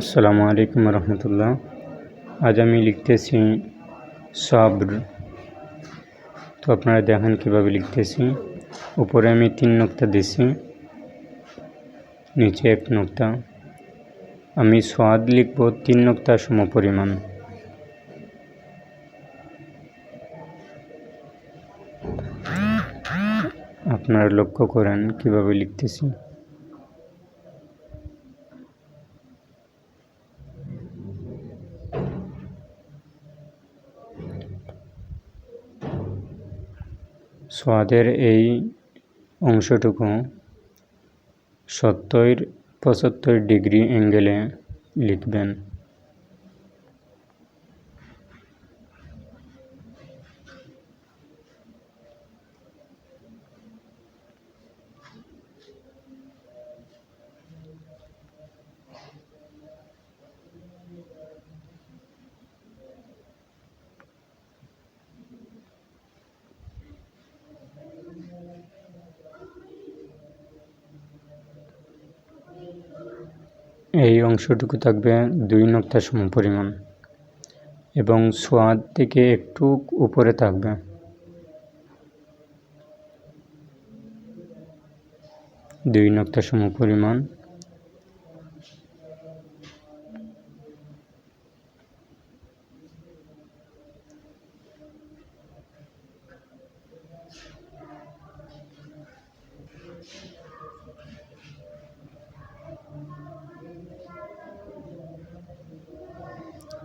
আসসালামু আলাইকুম রহমতুল্লাহ। আজ আমি লিখতেছি সব্র। তো আপনারা দেখেন কীভাবে লিখতেছি। উপরে আমি তিন নোক্তা দিছি, নিচে এক নোক্তা। আমি সোয়াদ লিখব তিন নোক্তা সম পরিমাণ আপনারা লক্ষ্য করেন কীভাবে লিখতেছি। সোয়াদের এই অংশটুকু সত্তর পঁচাত্তর ডিগ্রি অ্যাঙ্গেলে লিখবেন। এই অংশটুকু থাকবে দুই নক্তা সম পরিমাণ এবং সোয়াদ থেকে একটু উপরে থাকবে। দুই নক্তা সম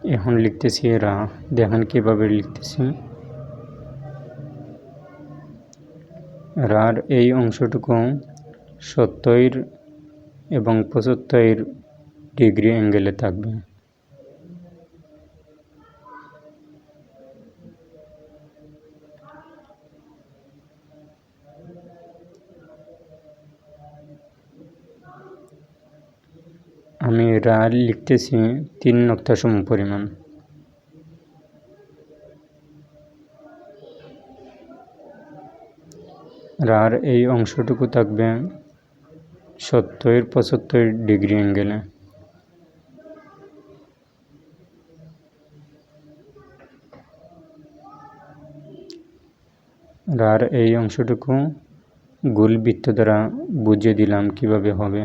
এখন লিখতেছি রা দেখেন কীভাবে লিখতেছি। রার এই অংশটুকু সত্তর এবং পঁচাত্তর ডিগ্রি অ্যাঙ্গেলে থাকবে। আমি রা লিখতেছি তিন নক্তা সম পরিমাণ। রার এই অংশটুকু থাকবে সত্তর পঁচাত্তর ডিগ্রি অ্যাঙ্গেলে রার এই অংশটুকু গোল বৃত্ত দ্বারা বুঝিয়ে দিলাম কীভাবে হবে।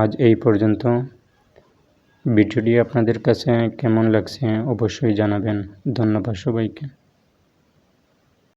আজ এই পর্যন্ত। ভিডিওটি আপনাদের কাছে কেমন লাগছে অবশ্যই জানাবেন। ধন্যবাদ সবাইকে।